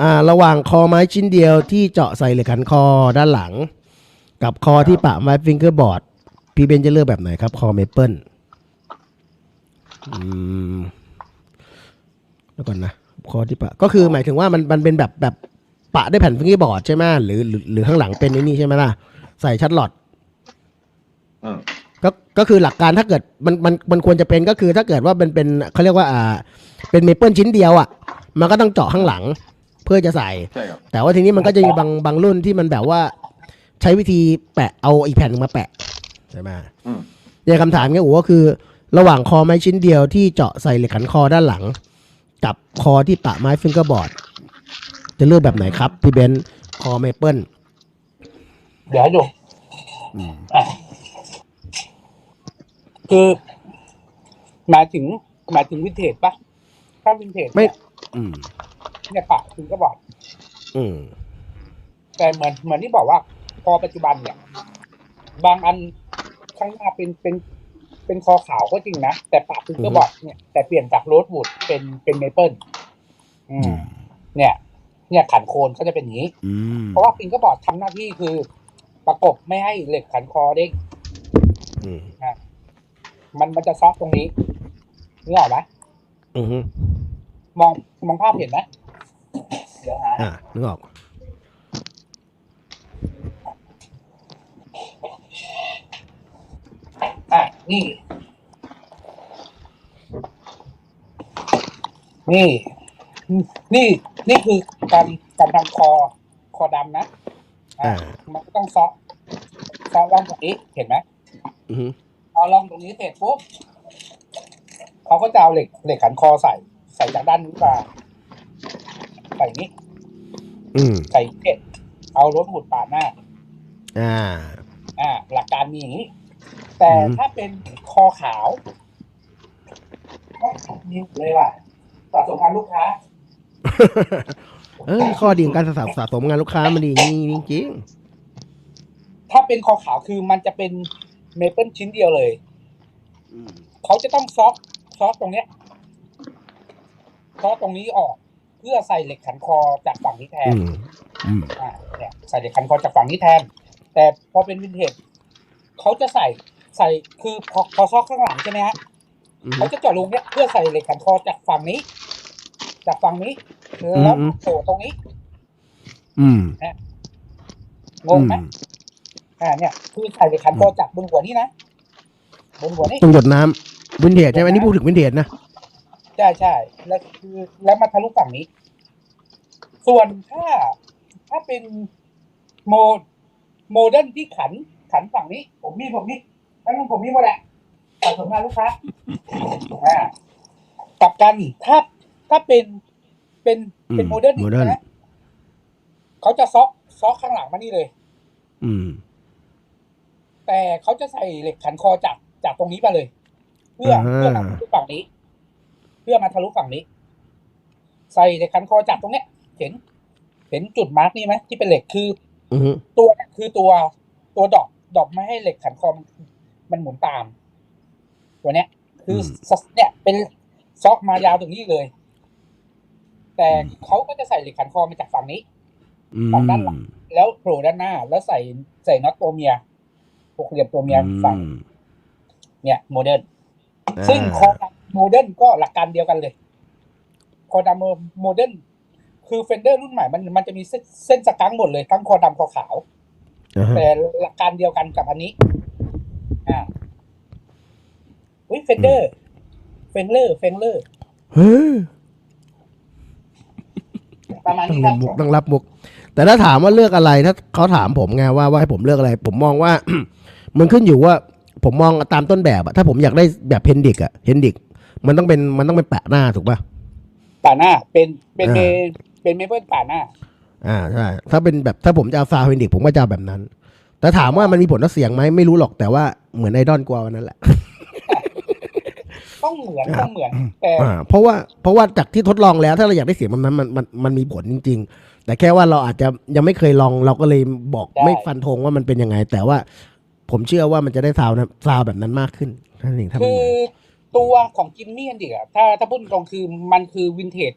อ่าระหว่างคอไม้ชิ้นเดียวที่เจาะใส่เหล็กขันคอด้านหลัง กับคอที่ปะไม้ฟิงเกอร์บอร์ดพี่เบนจะเลือกแบบไหนครับ คอเมเปิลอืมแล้วก่อนนะคอที่ปะก็คือหมายถึงว่ามันมันเป็นแบบแบบปะด้วยแผ่นฟิงเกอร์บอร์ดใช่ไหมหรือหรือหรือข้างหลังเป็นไอ้นี่ใช่ไหมล่ะใส่ชัดหลอดอืม ก็ก็คือหลักการถ้าเกิดมันมันมันควรจะเป็นก็คือถ้าเกิดว่าเป็นเป็นเขาเรียกว่าอ่าเป็นเมเปิลชิ้นเดียวอะ มันก็ต้องเจาะข้างหลัง เพื่อจะใส่ ใช่ครับ แต่ว่าทีนี้มันก็จะมีบางบางรุ่นที่มันแบบว่า ใช้วิธีแปะเอาอีกแผ่นหนึงมาแปะใช่ไหมอืมเนี่ยคำถามเนี่ยโอ้ก็คือ ระหว่างคอไม้ชิ้นเดียวที่เจาะใส่เหล็กขันคอด้านหลัง กับคอที่ปะไม้ฟิงเกอร์บอร์ด จะเลือกแบบไหนครับพี่เบนซ์คอเมเปิลเดี๋ยวให้ดูอืมอะคือหมายถึงหมายถึงวินเทจปะถ้าวินเทจไม่ เนี่ยอืม เนี่ยปะคุณก็บอก อืม แต่เหมือนเหมือนที่บอกว่า พอปัจจุบันเนี่ย บางอันข้างหน้าเป็นเป็นเป็นคอขาวก็จริงนะ แต่ปากคุณก็บอกเนี่ยแต่เปลี่ยนจากโรสวูดเป็นเป็นเมเปิลอืม เนี่ย เนี่ยขันโคนก็จะเป็นอย่างนี้อืมเพราะว่าฟิงก็บอร์ดทำหน้าที่คือ ประกบไม่ให้เหล็กขันคอเด้งอืมมันมันจะซอฟตรงนี้นึกออกไหมอืมมองมองภาพเห็นไหม เดี๋ยวหาอ่านึกออก อะนี่ นี่ นี่ นี่คือการการทำคอ คอดำนะอะอ่ามันก็ต้องซอฟซอฟร่องตรงนี้ เห็นไหมอืมเอาร่องตรงนี้เสร็จปุ๊บเขาก็จะเอาเหล็ก เหล็กขันคอใส่ ใส่จากด้านนี้มา ใส่นี้ อืมใส่เก็ดเอารถหุดปาดหน้า อ่า อ่า หลักการมีอย่างนี้ แต่อืมถ้าเป็นคอขาวก็นิ้วเลยว่ะสะสมงานลูกค้า เออข้อดีของการสะสะสมงานลูกค้ามันดีอย่างนี้จริงถ้าเป็นคอขาวคือมันจะเป็นเมเปิลชิ้นเดียวเลยๆเขาจะต้องซอฟซอฟตรงเนี้ยซอฟตรงนี้ออกเพื่อใส่เหล็กขันคอจากฝั่งนี้แทอืนมอืมอ่าเนี่ยใส่เหล็กขันคอจากฝั่งนี้แทน แต่พอเป็นวินเทจเขาจะใส่ใส่คือพอพอซอกข้างหลังใช่ไหมฮะอืมเขาจะเจาะรูเนี่ยเพื่อใส่เหล็กขันคอจากฝั่งนี้ จากฝั่งนี้แล้วอืมโผล่ตรงนี้ อืมงงไหมอ่าเนี่ย คือใส่เหล็กขันคอจากบนหัวนี้นะบนหัวนี้ตรงหยดน้ำวินเทจใช่ไหมอันนี่พูดถึงวินเทจนะ ใช่ใช่แล้วคือแล้วมาทะลุฝั่งนี้ ส่วนถ้าถ้าเป็นโมโมเดิร์นที่ขันขันฝั่งนี้ ผมมีผมนี่ทั้งผมมีหมดแหละสะสมงานลูกค้าอ่ากลับกันถ้าถ้าเป็นเป็นเป็นโมเดิร์นโมเดิร์นนะเขาจะซอกซอกข้างหลังมานี่เลย อืม แต่เขาจะใส่เหล็กขันคอจากจากตรงนี้มาเลย เพื่ออ่าเพื่อมาทะลุฝั่งนี้ เพื่อมาทะลุฝั่งนี้ ใส่เหล็กขันคอจากตรงเนี้ย เห็น เห็นจุดมาร์กนี่ไหมที่เป็นเหล็กคืออืมตัวเนี่ยคือตัวตัวดอกดอกไม่ให้เหล็กขันคอมันมันหมุนตาม ตัวเนี้ย คืออเนี่ยเป็นซอกมายาวตรงนี้เลย แต่เขาก็จะใส่เหล็กขันคอมาจากฝั่งนี้อืมฝั่งด้านหลังแล้วโผล่ด้านหน้า แล้วใส่ใส่น็อตตัวเมียหกเหลี่ยมตัวเมียฝั่งอืมเนี่ย โมเดิร์นอ่าซึ่งคอดำ โมเดิร์นก็หลักการเดียวกันเลย คอดำโมเดิร์นคือเฟนเดอร์รุ่นใหม่มันมันจะมีเส้นเส้นสกังหมดเลย ทั้งคอดำคอขาวอ่าฮะแต่หลักการเดียวกันกับอันนี้ อ่าอุ้ยเฟนเดอร์เฟนเลอร์เฟนเลอร์เฮ้ยประมาณต้องนี้ครัรับบมุกต้องรับมุก แต่ถ้าถามว่าเลือกอะไรถ้าเขาถามผมไงว่าว่าให้ผมเลือกอะไร ผมมองว่า มันขึ้นอยู่ว่า ผมมองตามต้นแบบอะถ้าผมอยากได้แบบเพนดิกอะเพนดิก มันต้องเป็นมันต้องเป็นแปะหน้าถูกป่ะป่าหน้า เป็นเป็นเมอ่าเป็นเมเปิลป่าหน้า อ่าใช่ถ้าเป็นแบบถ้าผมจะเอาซาวด์เพนดิกผมก็จะเอาแบบนั้น แต่ถามว่ามันมีผลต่อเสียงไหมไม่รู้หรอกแต่ว่าเหมือนไอดอลกว่าวันนั้นแหละต้องเหมือนอ่าต้องเหมือนแต่อ่าเพราะว่าเพราะว่าจากที่ทดลองแล้วถ้าเราอยากได้เสียงแบบนั้นมันมันมันมีผลจริง ๆ แต่แค่ว่าเราอาจจะยังไม่เคยลองเราก็เลยบอกไม่ฟันธงว่ามันเป็นยังไง แต่ว่าผมเชื่อว่ามันจะได้ซาวน์นะซาวน์แบบนั้นมากขึ้นนั่นเองถ้ามันคือ ตัวของจิมมี่อันดิกอะถ้าถ้าพูดตรงๆคือมันคือวินเทจ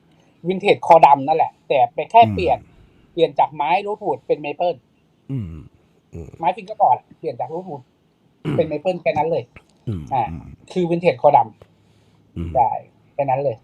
วินเทจคอดำนั่นแหละ แต่ไปแค่เปลี่ยนเปลี่ยนจากไม้รูทวูดเป็นเมเปิลอืมไม้ฟิงเกอร์บอร์ดเปลี่ยนจากรูทวูดเป็นเมเปิลแค่นั้นเลยอืมอ่าคือวินเทจคอดอืมำได้แค่นั้นเลย